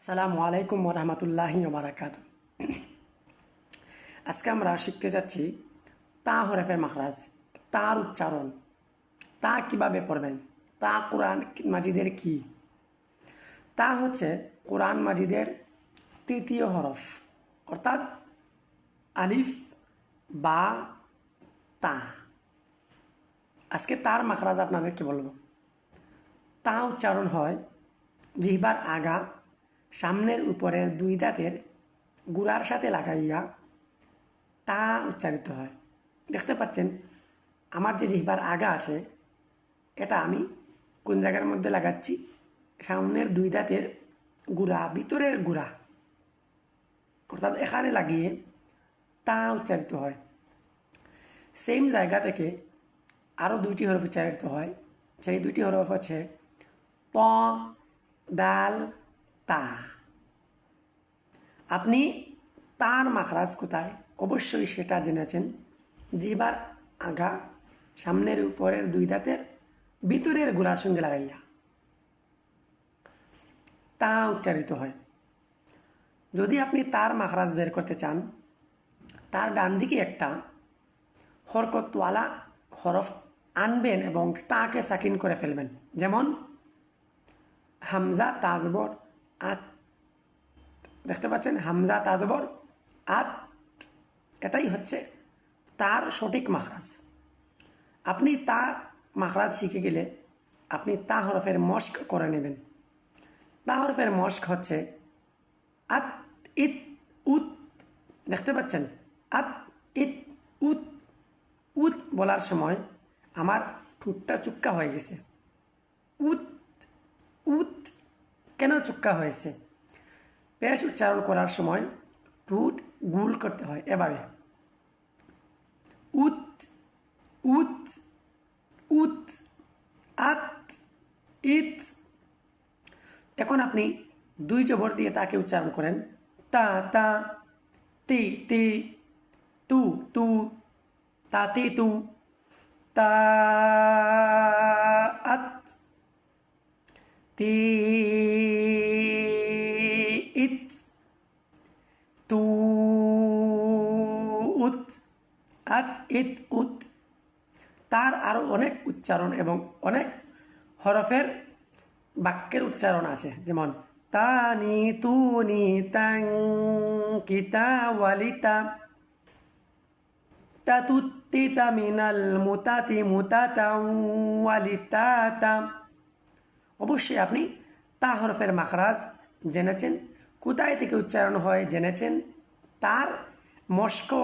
আসসালামু আলাইকুম ওরহামতুল্লাহি ওবরাকাত আজকে আমরা শিখতে যাচ্ছি তা হরফের মাখরাজ, তার উচ্চারণ, তা কীভাবে পড়বেন, তা কোরআন মাজিদের কি? তা হচ্ছে কোরআন মাজিদের তৃতীয় হরফ, অর্থাৎ আলিফ, বা, তা। আজকে তার মাখরাজ আপনাদেরকে বলব। তা উচ্চারণ হয় জিহ্বার আগা সামনের উপরের দুই দাঁতের গুড়ার সাথে লাগাইয়া তা উচ্চারিত হয়। দেখতে পাচ্ছেন, আমার যে জিহ্বার আগা আছে, এটা আমি কোন জায়গার মধ্যে লাগাচ্ছি? সামনের দুই দাঁতের গুড়া, ভিতরের গুড়া। অর্থাৎ এখানে লাগিয়ে তা উচ্চারিত হয়। সেম জায়গা থেকে আরও দুইটি হরফ উচ্চারিত হয়। সেই দুইটি হরফ হচ্ছে প দাল তা। আপনি তার মাখরাজ কোথায়? অবশ্যই সেটা জেনেছেন। জিবার আগা সামনের উপরের দুই দাঁতের ভিতরের গোলার সঙ্গে লাগাইয়া। তা উচ্চারিত হয়। যদি আপনি তার মাখরাজ বের করতে চান, তার ডান দিকে একটা হরকতওয়ালা হরফ আনবেন এবং তাকে সাকিন করে ফেলবেন। যেমন হামজা তাজবর আত দেখতে পাচ্ছেন? হামজা তাজবর। আত এটাই হচ্ছে তার সঠিক মাখরাজ। আপনি তা মাখরাজ শিখে গেলে আপনি তা হরফের মস্ক করে নেবেন। তা হরফের মস্ক হচ্ছে আত ইত উত। দেখতে পাচ্ছেন? আত ইত উত। উত বলার সময় আমার ঠুটটা চুক্কা হয়ে গেছে। উত উত কেন চুক্কা হয়েছে? পেশ উচ্চারণ করার সময় ঠুট গুল করতে হয়। এভাবে উত উত উত, আত, ইত। এখন আপনি দুই জবর দিয়ে তাকে উচ্চারণ করেন। তা তা, তি তি, তু তু, তা, তি, তু, তা, আত, তি তু উত আত, ইত, উত। তার আরও অনেক উচ্চারণ এবং অনেক হরফের বাক্যের উচ্চারণ আছে। যেমন, তানি, তুনি, তাং, কিতা মিনাল মুতাতি মুতাতা অবশ্যই আপনি তা হরফের মাখরাজ জেনেছেন। কোথায় থেকে উচ্চারণ হয় জেনেছেন? তার মস্ক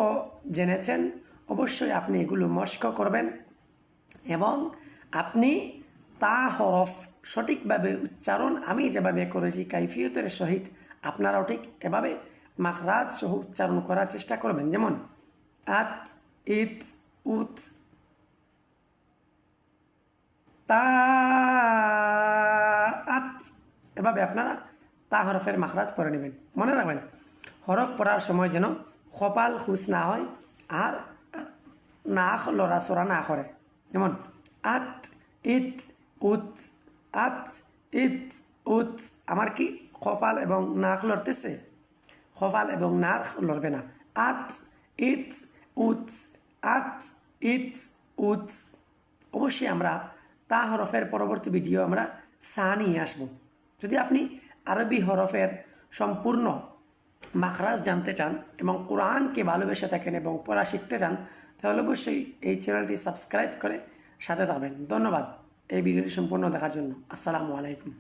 জেনেছেন। অবশ্যই আপনি এগুলো মস্ক করবেন। এবং আপনি তা হরফ সঠিকভাবে উচ্চারণ, আমি যেভাবে করেছি, কাইফিয়তের সহিত আপনারাও ঠিক এভাবে মাখরাজ সহ উচ্চারণ করার চেষ্টা করবেন। যেমন, আত, ইত, উত, তা, আত, এভাবে আপনারা তা হরফের মাখরাজ পরে নেবেন। মনে রাখবেন, হরফ পড়ার সময় যেন কপাল খুশ না হয় আর নাক লড়াচড়া না করে। যেমন, আত, ইত, উত, আত, ইত, উত। আমার কি কপাল এবং নাক লড়তেছে? কপাল এবং নাক লড়বে না। আত, ইত, উত, আত, ইত, উত। অবশ্যই আমরা তা হরফের পরবর্তী ভিডিও আমরা সা নিয়ে আসব। যদি আপনি আরবি হরফের সম্পূর্ণ মাখরাজ জানতে চান এবং কোরআনকে ভালোবেসে থাকেন এবং পড়া শিখতে চান, তাহলে অবশ্যই এই চ্যানেলটি সাবস্ক্রাইব করে সাথে থাকবেন। ধন্যবাদ এই ভিডিওটি সম্পূর্ণ দেখার জন্য। আসসালামু আলাইকুম।